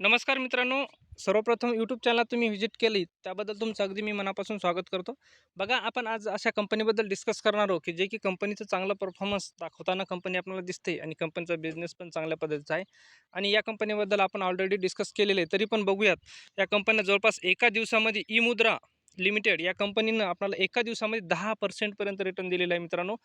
नमस्कार मित्रांनो. सर्वप्रथम यूट्यूब चॅनल तुम्ही व्हिजिट केली त्याबद्दल तुमचं अगदी मी मनापासून स्वागत करतो. बघा आपण आज अशा कंपनीबद्दल डिस्कस करणार आहोत की जे की कंपनीचं चांगलं परफॉर्मन्स दाखवताना कंपनी आपल्याला दिसते आणि कंपनीचा बिझनेस पण चांगल्या पद्धतीचा आहे. आणि या कंपनीबद्दल आपण ऑलरेडी डिस्कस केलेले आहे तरी पण बघूयात. या कंपनीनं जवळपास एका दिवसामध्ये ई मुद्रा लिमिटेड या कंपनीनं आपल्याला एका दिवसामध्ये दहा पर्सेंटपर्यंत रिटर्न दिलेला आहे मित्रांनो.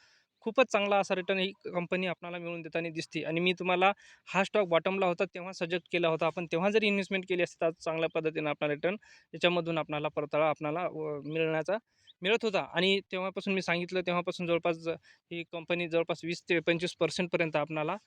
खूपच चांगला असा रिटर्न ही कंपनी आपल्याला मिळून देताना दिसते. आणि मी तुम्हाला हा स्टॉक बॉटमला होता तेव्हा सजेक्ट केला होता. आपण तेव्हा जरी इन्व्हेस्टमेंट केली असती तर चांगल्या पद्धतीनं आपला रिटर्न याच्यामधून आपल्याला परताळा आपल्याला मिळण्याचा मिळत होता. आणि तेव्हापासून मी सांगितलं तेव्हापासून जवळपास ही कंपनी जवळपास वीस ते पंचवीस पर्सेंटपर्यंत आपणाला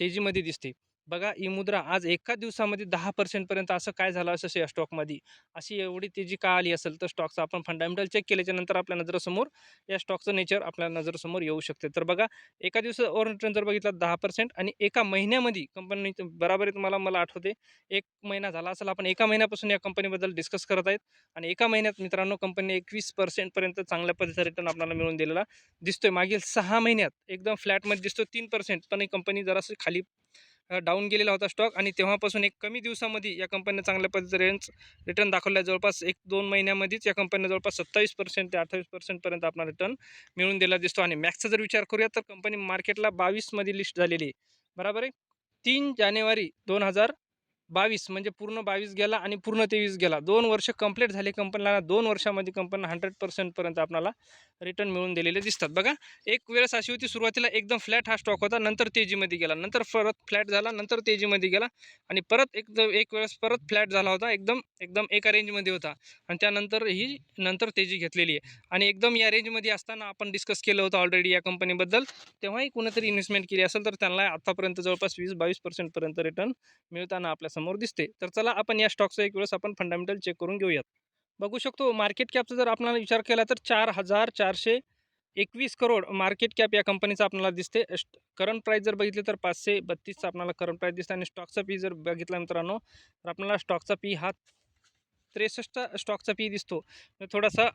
तेजीमध्ये दिसते. बघा ही मुद्रा आज एका दिवसामध्ये दहा पर्सेंटपर्यंत असं काय झालं असं या स्टॉकमध्ये अशी एवढी तेजी का आली असेल तर स्टॉकचं आपण फंडामेंटल चेक केल्याच्यानंतर आपल्या नजरेसमोर या स्टॉकचं नेचर आपल्या नजरेसमोर येऊ शकते. तर बघा एका दिवसा ओव्हर रिटर्न जर बघितला दहा पर्सेंट आणि एका महिन्यामध्ये कंपनी बराबर तुम्हाला मला आठवते एक महिना झाला असेल आपण एका महिन्यापासून या कंपनीबद्दल डिस्कस करत आहेत आणि एका महिन्यात मित्रांनो कंपनी एकवीस पर्सेंटपर्यंत चांगल्या पद्धतीचा रिटर्न आपल्याला मिळून दिलेला दिसतोय. मागील सहा महिन्यात एकदम फ्लॅटमध्ये दिसतो तीन पर्सेंट पण ही कंपनी जरासं खाली डाऊन गेलेला होता स्टॉक आणि तेव्हापासून एक कमी दिवसामध्ये या कंपनीने चांगल्या पद्धतीचं रेंज रिटर्न दाखवला जवळपास एक दोन महिन्यामध्येच या कंपनीने जवळपास सत्तावीस पर्सेंट ते अठ्ठावीस पर्सेंटपर्यंत आपला रिटर्न मिळून दिला दिसतो. आणि मॅक्सचा जर विचार करूया तर कंपनी मार्केटला बावीसमध्ये लिस्ट झालेली आहे. बरोबर आहे? तीन जानेवारी दोन हजार बावीस म्हणजे पूर्ण बावीस गेला आणि पूर्ण तेवीस गेला. दोन वर्ष कंप्लीट झाले कंपनीला दोन वर्षामध्ये कंपनीला हंड्रेड पर्सेंटपर्यंत आपल्याला रिटर्न मिळून दिलेले दिसतात. बघा एक वेळेस अशी होती सुरुवातीला एकदम फ्लॅट हा स्टॉक होता नंतर तेजीमध्ये गेला. नंतर परत फ्लॅट झाला नंतर तेजीमध्ये गेला आणि परत एकदम एक वेळेस परत फ्लॅट झाला होता एकदम एकदम एका रेंजमध्ये होता. आणि त्यानंतर ही नंतर तेजी घेतलेली आहे. आणि एकदम या रेंजमध्ये असताना आपण डिस्कस केलं होतं ऑलरेडी या कंपनीबद्दल तेव्हाही कुणीतरी इन्व्हेस्टमेंट केली असेल तर त्यांना आतापर्यंत जवळपास वीस बावीस पर्सेंटपर्यंत रिटर्न मिळताना आपल्यासमोर दिसते तर चला आपण या स्टॉकचा एक वेळेस आपण फंडामेंटल चेक करून घेऊयात. बघू शकतो मार्केट कॅपचा जर आपल्याला विचार केला तर चार हजार चारशे एकवीस करोड मार्केट कॅप या कंपनीचा आपल्याला दिसते. करंट प्राईस जर बघितले तर पाचशे बत्तीसचा आपल्याला करंट प्राईस दिसते. आणि स्टॉकचा पी जर बघितला मित्रांनो तर आपल्याला स्टॉकचा पी हा त्रेसष्ट स्टॉकचा पी दिसतो. थोडासा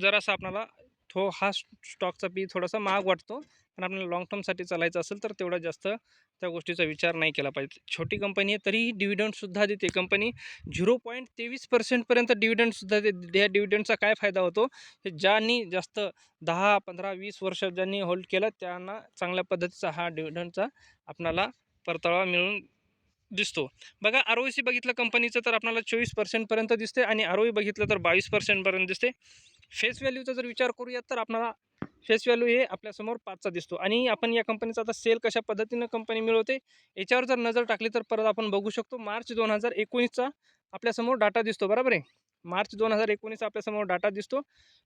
जरासा आपल्याला थो हा स्टॉकचा पी थोडासा महाग वाटतो. पण आपल्याला लॉंग टर्मसाठी चालायचं असेल तर तेवढा जास्त त्या गोष्टीचा विचार नाही केला पाहिजे. छोटी कंपनी आहे तरीही डिव्हिडंडसुद्धा देते. कंपनी झिरो पॉईंट तेवीस पर्सेंटपर्यंत डिव्हिडंडसुद्धा देते या डिव्हिडंडचा काय फायदा होतो? हे ज्यांनी जास्त दहा पंधरा वीस वर्ष ज्यांनी होल्ड केलं त्यांना चांगल्या पद्धतीचा हा डिव्हिडंडचा आपणाला परतावा मिळून दिसतो. बघा आर ओ सी बघितलं कंपनीचं तर आपल्याला चोवीस पर्सेंटपर्यंत दिसते आणि आर ओ बघितलं तर बावीस पर्सेंटपर्यंत दिसते. फेस व्हॅल्यूचा जर विचार करूयात तर आपल्याला फेस व्हॅल्यू हे आपल्यासमोर पाचचा दिसतो. आणि आपण या कंपनीचा आता सेल कशा पद्धतीनं कंपनी मिळवते याच्यावर जर नजर टाकली तर परत आपण बघू शकतो मार्च दोन हजार एकोणीसचा आपल्यासमोर डाटा दिसतो. बरोबर आहे? मार्च दोन हजार एकोणीसचा आपल्यासमोर डाटा दिसतो.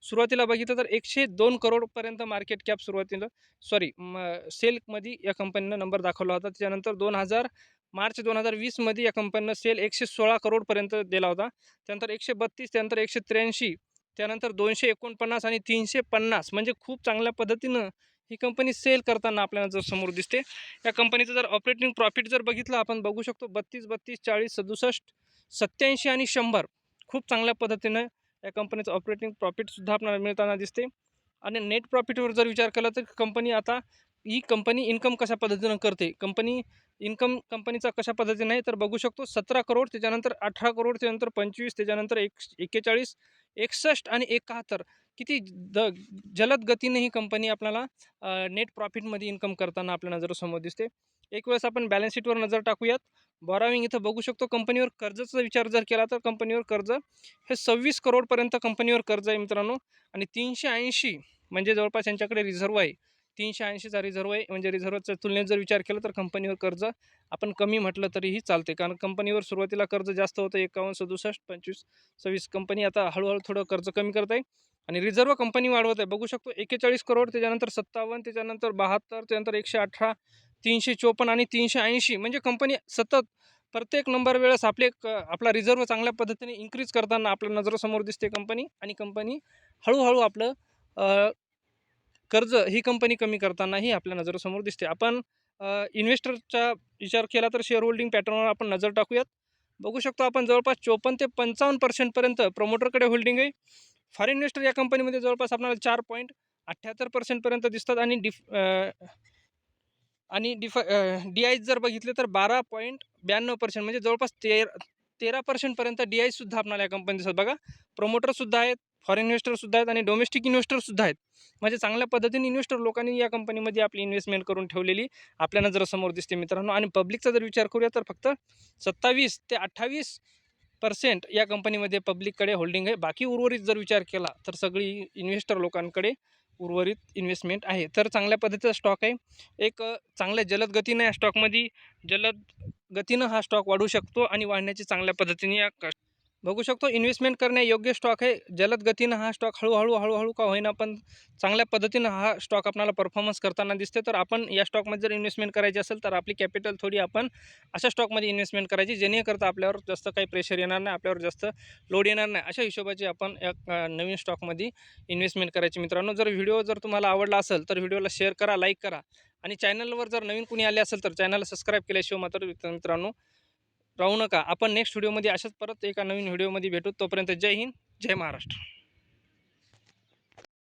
सुरुवातीला बघितलं तर एकशे दोन करोडपर्यंत मार्केट कॅप सुरुवातीला सॉरी म सेलमध्ये या कंपनीनं नंबर दाखवला होता. त्याच्यानंतर दोन हजार मार्च दोन हजार वीसमध्ये या कंपनीनं सेल एकशे सोळा करोडपर्यंत दिला होता. त्यानंतर एकशे बत्तीस त्यानंतर एकशे त्र्याऐंशी त्यानंतर दोनशे एकोणपन्नास आणि तीनशे पन्नास म्हणजे खूप चांगल्या पद्धतीनं ही कंपनी सेल करताना आपल्याला जर समोर दिसते. या कंपनीचं जर ऑपरेटिंग प्रॉफिट जर बघितलं आपण बघू शकतो बत्तीस बत्तीस चाळीस सदुसष्ट सत्याऐंशी आणि शंभर खूप चांगल्या पद्धतीनं या कंपनीचं ऑपरेटिंग प्रॉफिटसुद्धा आपल्याला मिळताना दिसते. आणि नेट प्रॉफिटवर जर विचार केला तर कंपनी आता ही कंपनी इन्कम कशा पद्धतीनं करते? कंपनी इन्कम कंपनीचा कशा पद्धतीनं आहे? तर बघू शकतो सतरा करोड त्याच्यानंतर अठरा करोड त्याच्यानंतर पंचवीस त्याच्यानंतर एक एक्केचाळीस एकसष्ट आणि एकाहत्तर किती द जलद गतीने ही कंपनी आपल्याला नेट प्रॉफिटमध्ये इन्कम करताना आपल्या नजरेसमोर दिसते. एक वेळेस आपण बॅलन्स शीटवर नजर टाकूयात. बॉराविंग इथं बघू शकतो कंपनीवर कर्जाचा विचार जर केला तर कंपनीवर कर्ज हे सव्वीस करोडपर्यंत कंपनीवर कर्ज आहे मित्रांनो. आणि तीनशे ऐंशी म्हणजे जवळपास यांच्याकडे रिझर्व आहे. तीनशे ऐंशीचा रिझर्व आहे. म्हणजे रिझर्वच्या तुलनेत जर विचार केला तर कंपनीवर कर्ज आपण कमी म्हटलं तरीही चालते कारण कंपनीवर सुरुवातीला कर्ज जास्त होतं एकावन्न सदुसष्ट पंचवीस सव्वीस कंपनी आता हळूहळू थोडं कर्ज कमी करत आहे आणि रिझर्व कंपनी वाढवत आहे. बघू शकतो एकेचाळीस करोड त्याच्यानंतर सत्तावन्न त्याच्यानंतर बहात्तर त्यानंतर एकशे अठरा तीनशे चोपन्न आणि तीनशे ऐंशी. म्हणजे कंपनी सतत प्रत्येक नंबर वेळेस आपले क आपला रिझर्व चांगल्या पद्धतीने इन्क्रीज करताना आपल्या नजरेसमोर दिसते कंपनी आणि कंपनी हळूहळू आपलं कर्ज ही कंपनी कमी करतानाही आपल्या नजरेसमोर दिसते. आपण इन्व्हेस्टरचा विचार केला तर शेअर होल्डिंग पॅटर्नवर आपण नजर टाकूयात. बघू शकतो आपण जवळपास चोपन्न ते पंचावन्न पर्सेंटपर्यंत प्रमोटरकडे होल्डिंग आहे. फॉरेन इन्व्हेस्टर या कंपनीमध्ये जवळपास आपल्याला चार पॉईंट अठ्ठ्याहत्तर पर्सेंटपर्यंत दिसतात आणि डिफ आणि डिफ डी आय जर बघितले तर बारा पॉईंट ब्याण्णव पर्सेंट म्हणजे जवळपास तेर तेरा पर्सेंटपर्यंत डी आयसुद्धा आपल्याला या कंपनी दिसतात. बघा प्रमोटरसुद्धा आहेत. फॉरेन इन्व्हेस्टरसुद्धा आहेत आणि डोमेस्टिक इन्व्हेस्टरसुद्धा आहेत. म्हणजे चांगल्या पद्धतीने इन्व्हेस्टर लोकांनी या कंपनीमध्ये आपली इन्व्हेस्टमेंट करून ठेवलेली आपल्याला जर समोर दिसते मित्रांनो. आणि पब्लिकचा जर विचार करूया तर फक्त सत्तावीस ते अठ्ठावीस पर्सेंट या कंपनीमध्ये पब्लिककडे होल्डिंग आहे. बाकी उर्वरित जर विचार केला तर सगळी इन्व्हेस्टर लोकांकडे उर्वरित इन्व्हेस्टमेंट आहे. तर चांगल्या पद्धतीचा स्टॉक आहे. एक चांगल्या जलद गतीनं या स्टॉकमध्ये जलद गतीनं हा स्टॉक वाढू शकतो आणि वाढण्याची चांगल्या पद्धतीने या बघू शकतो इन्व्हेस्टमेंट करण्यायोग्य स्टॉक आहे. जलद गतीनं हा स्टॉक हळूहळू हळूहळू का होईना पण चांगल्या पद्धतीनं हा स्टॉक आपल्याला परफॉर्मन्स करताना दिसते. तर आपण या स्टॉकमध्ये जर इन्व्हेस्टमेंट करायची असेल तर आपली कॅपिटल थोडी आपण अशा स्टॉकमध्ये इन्व्हेस्टमेंट करायची जेणेकरता आपल्यावर जास्त काही प्रेशर येणार नाही आपल्यावर जास्त लोड येणार नाही. अशा हिशोबाची आपण या नवीन स्टॉकमध्ये इन्व्हेस्टमेंट करायची. मित्रांनो जर व्हिडिओ जर तुम्हाला आवडला असेल तर व्हिडिओला शेअर करा लाईक करा. आणि चॅनलवर जर नवीन कुणी आले असेल तर चॅनलला सबस्क्राईब केल्याशिवाय मात्र मित्रांनो राहू नका. आपण नेक्स्ट व्हिडिओमध्ये अशाच परत एका नवीन व्हिडिओमध्ये भेटू. तोपर्यंत जय हिंद जय महाराष्ट्र.